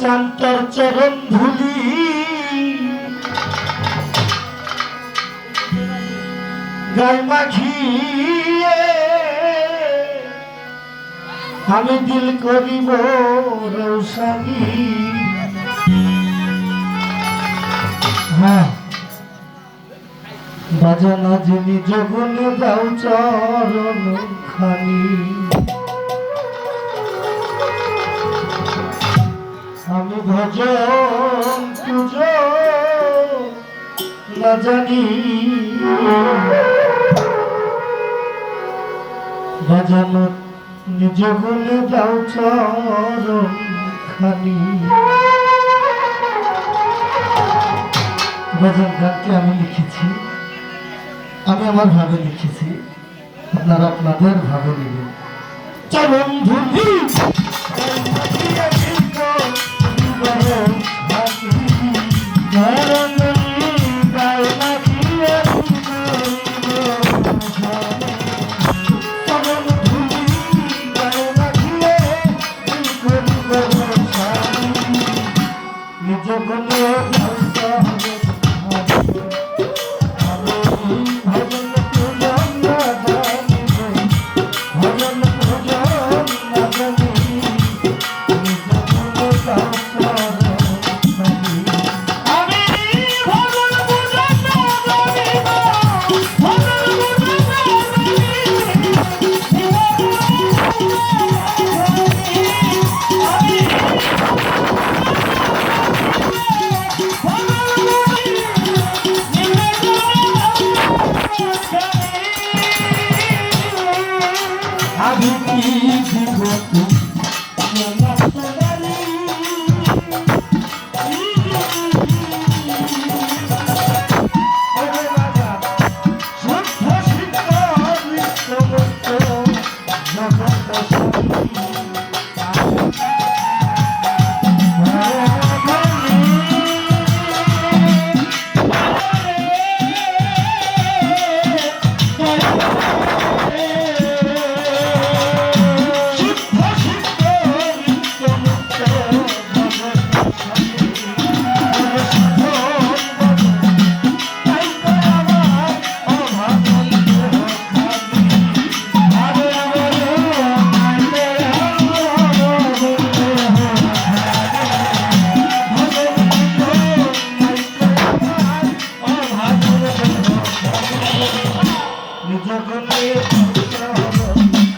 চান্তর চরণ ধুলি। গাই মাখিয়ে আমি দিল করিব রৌসানি হ্যাঁ। বাজানা যিনি জগন দাও চরণ খানি। ভজন না জানি। বাজানো নিজ গুণে যাও খানি। ভজন গানটি আমি লিখেছি, আমি আমার ভাবে লিখেছি, আপনারা আপনাদের ভাবে নেবেন। চরণ ধুলি! meu coração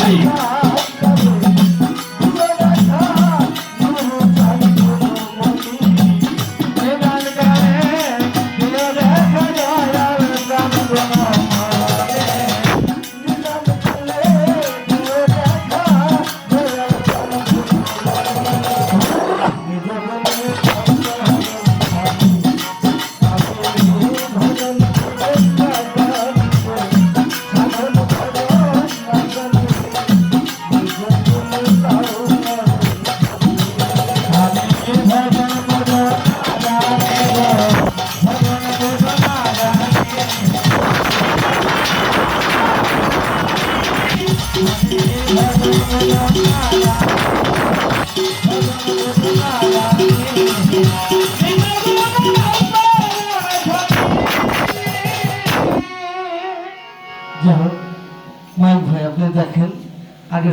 Hey.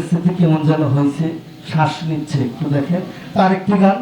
স্মৃতি কেমন যেন হয়েছে শ্বাস নিচ্ছে। একটু দেখেন আরেকটি একটি গান।